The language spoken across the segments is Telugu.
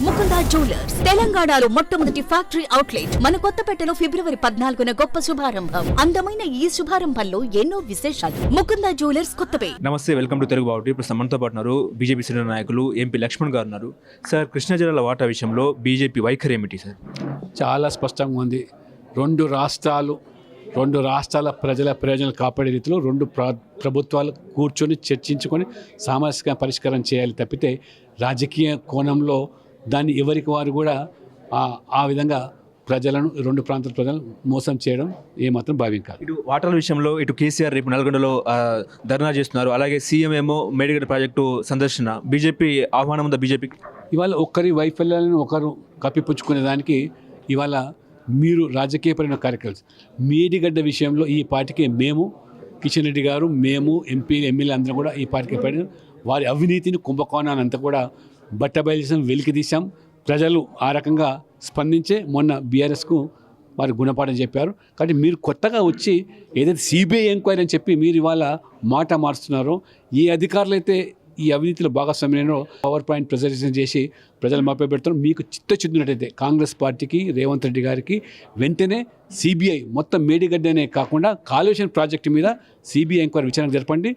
ముకుందా జ్యువెలర్స్. తెలంగాణలో మొట్టమొదటి ఫ్యాక్టరీ అవుట్లెట్. మన కొత్తపేటలో ఫిబ్రవరి పద్నాలుగున గొప్ప శుభారంభం. అందమైన ఈ శుభారంభంలో ఎన్నో విశేషాలు. ముకుందా జ్యువెలర్స్ కొత్తపేట. నమస్తే వెల్కమ్ టు తెలుగు బావుటి. ఇప్పుడు మనతో పాటు ఉన్నారు. బీజేపీ సీనియర్ నాయకులు ఎంపీ లక్ష్మణ్ గారు ఉన్నారు. సార్ కృష్ణా జిల్లాల వాటా విషయంలో బీజేపీ వైఖరి ఏమిటి సార్? చాలా స్పష్టంగా ఉంది. రెండు రాష్ట్రాలు రెండు రాష్ట్రాల ప్రజల ప్రయోజనాలు కాపాడే రీతిలో రెండు ప్ర ప్రభుత్వాలు కూర్చొని చర్చించుకొని సామరస్యంగా పరిష్కారం చేయాలి తప్పితే రాజకీయ కోణంలో దాన్ని ఎవరికి వారు కూడా ఆ- విధంగా ప్రజలను రెండు ప్రాంతాల ప్రజలను మోసం చేయడం ఏమాత్రం భావ్యం కాదు. ఇటు వాటాల విషయంలో ఇటు కేసీఆర్ రేపు నల్గొండలో ధర్నా చేస్తున్నారు. అలాగే సీఎం ఏమో మేడిగడ్డ ప్రాజెక్టు సందర్శన. బీజేపీ ఆహ్వానం ఉందా బీజేపీకి ఇవాళ ఒక్కరి వైఫల్యాలను ఒకరు కప్పిపుచ్చుకునే దానికి ఇవాళ మీరు రాజకీయపరమైన కార్యక్రమాలు మేడిగడ్డ విషయంలో ఈ పార్టీకి మేము కిషన్ రెడ్డి గారు మేము ఎంపీ ఎమ్మెల్యే అందరం కూడా ఈ పార్టీకి పడిన వారి అవినీతిని కుంభకోణాన్ని అంతా కూడా బట్టబయలుసం వెలికి తీసాం ప్రజలు ఆ రకంగా స్పందించే మొన్న బీఆర్ఎస్కు వారు గుణపాఠం చెప్పారు. కాబట్టి మీరు కొత్తగా వచ్చి ఏదైతే సిబిఐ ఎంక్వైరీ అని చెప్పి మీరు ఇవాళ మాట మారుస్తున్నారో ఏ అధికారులు అయితే ఈ అవినీతిలో భాగస్వామ్యంలో పవర్ పాయింట్ ప్రజెంటేషన్ చేసి ప్రజలు మభ్య పెడతారు మీకు చిత్తచుద్దినట్టయితే కాంగ్రెస్ పార్టీకి రేవంత్ రెడ్డి గారికి వెంటనే సిబిఐ మొత్తం మేడిగడ్డనే కాకుండా కాలుష్యం ప్రాజెక్టు మీద సిబిఐ ఎంక్వైరీ విచారణ జరపండి.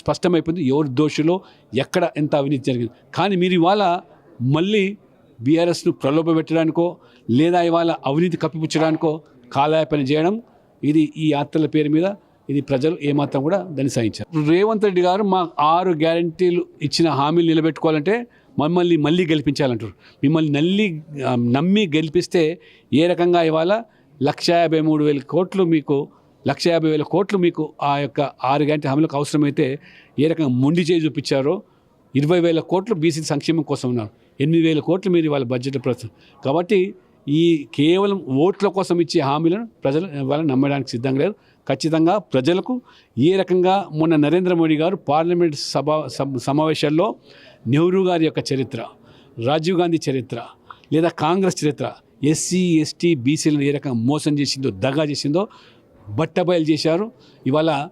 స్పష్టమైపోయింది. ఎవరు దోషులో ఎక్కడ ఎంత అవినీతి జరిగింది. కానీ మీరు ఇవాళ మళ్ళీ బీఆర్ఎస్ను ప్రలోభ పెట్టడానికో లేదా ఇవాళ అవినీతి కప్పిపుచ్చడానికో కాలయాపన చేయడం ఇది ఈ యాత్రల పేరు మీద ఇది ప్రజలు ఏమాత్రం కూడా దాన్ని సహించారు. రేవంత్ రెడ్డి గారు మా ఆరు గ్యారంటీలు ఇచ్చిన హామీలు నిలబెట్టుకోవాలంటే మమ్మల్ని మళ్ళీ గెలిపించాలంటారు. మిమ్మల్ని నల్లి నమ్మి గెలిపిస్తే ఏ రకంగా ఇవాళ లక్ష యాభై మూడు వేల కోట్లు మీకు లక్ష యాభై వేల కోట్లు మీకు ఆ యొక్క ఆరు గంటల హామీలకు అవసరమైతే ఏ రకంగా మొండి చేయి చూపించారో ఇరవై వేల కోట్లు బీసీ సంక్షేమం కోసం ఉన్నారు. ఎనిమిది వేల కోట్లు మీరు వాళ్ళ బడ్జెట్ ప్రస్తుతం. కాబట్టి ఈ కేవలం ఓట్ల కోసం ఇచ్చే హామీలను ప్రజలు వాళ్ళని నమ్మడానికి సిద్ధంగా లేరు. ఖచ్చితంగా ప్రజలకు ఏ రకంగా మొన్న నరేంద్ర మోడీ గారు పార్లమెంట్ సభ సమావేశాల్లో నెహ్రూ గారి యొక్క చరిత్ర రాజీవ్ గాంధీ చరిత్ర లేదా కాంగ్రెస్ చరిత్ర ఎస్సీ ఎస్టీ బీసీలను ఏ రకంగా మోసం చేసిందో దగా చేసిందో బట్టబయలు చేశారు. ఇవాళ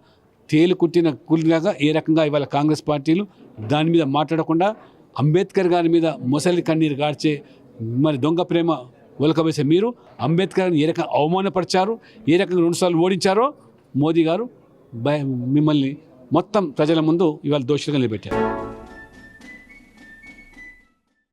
తేలు కుట్టిన కూలిలాగా ఏ రకంగా ఇవాళ కాంగ్రెస్ పార్టీలు దాని మీద మాట్లాడకుండా అంబేద్కర్ గారి మీద మొసలి కన్నీరు గార్చే మరి దొంగ ప్రేమ ఒలకవేసే మీరు అంబేద్కర్ని ఏ రకంగా అవమానపరిచారు ఏ రకంగా రెండుసార్లు ఓడించారో మోదీ గారు భయ మిమ్మల్ని మొత్తం ప్రజల ముందు ఇవాళ దోషులుగా నిలబెట్టారు.